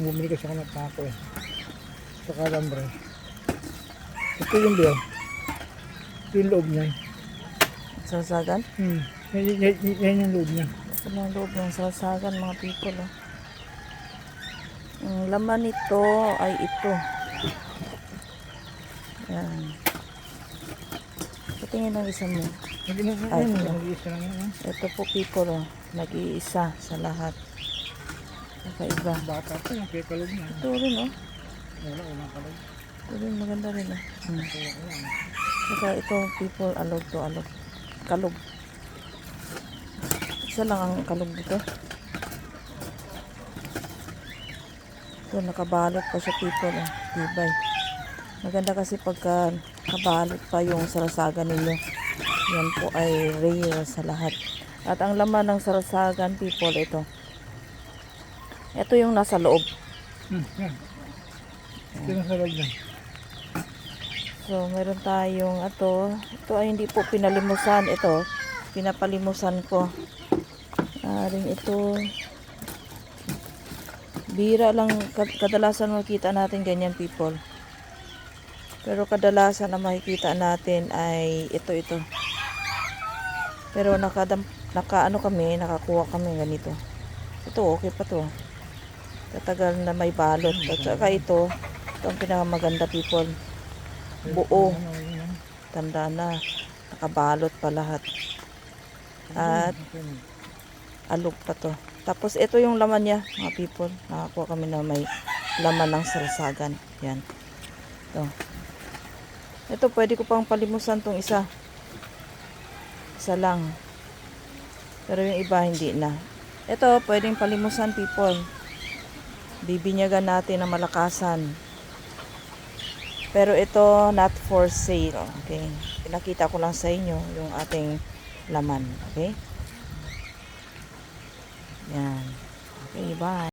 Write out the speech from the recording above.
Bumili kasi ako ng taco eh. Sa kalambre. Ito yung diyan. Ito yung loob niya. Sasagan? Hmm. Yan, yan, yan, yung loob niya. Ito ang loob ng sasagan mga people. Oh. Ang laman nito ay ito. Yan. Patingin ng isa mo. Ay, ito. ah. Ito po people. Oh. Nag-iisa sa lahat. Kakaiba. Bata pa yung kaya kalog niya. Ito rin oh. Wala, wala kalog. Ito rin maganda rin oh. Hmm. Saka ito people alog to alog. Kalog. Isa lang ang kalog dito. Ito nakabalot pa siya people. Oh. Tibay. Maganda kasi pagka kabalot pa yung sarasagan ninyo. Yan po ay rare sa lahat. At ang laman ng sarasagan people ito. Ito yung nasa loob. Hmm, yan. Ito loob. So, meron tayong ito. Ito ay hindi po pinalimusan. Ito, pinapalimusan ko. Aring ito. Bira lang, kad- kadalasan makita natin ganyan people. Pero kadalasan na makikita natin ay ito, ito. Pero nakadam, naka ano kami, nakakuha kami ganito. Ito, okay pa to. Tatagal na may balot. At saka ito, ito pinakamaganda people buo. Tanda na. Nakabalot pa lahat. At alog pa to. Tapos ito yung laman niya, mga people. Nakakuha kami na may laman ng sarsagan. Yan. Ito. Ito, pwede ko pang palimusan tong isa. Isa lang. Pero yung iba, hindi na. Ito, pwedeng palimusan, people. Bibinyagan natin ng malakasan. Pero ito, not for sale. Okay. Pinakita ko lang sa inyo yung ating laman. Okay. Yan. Okay, bye.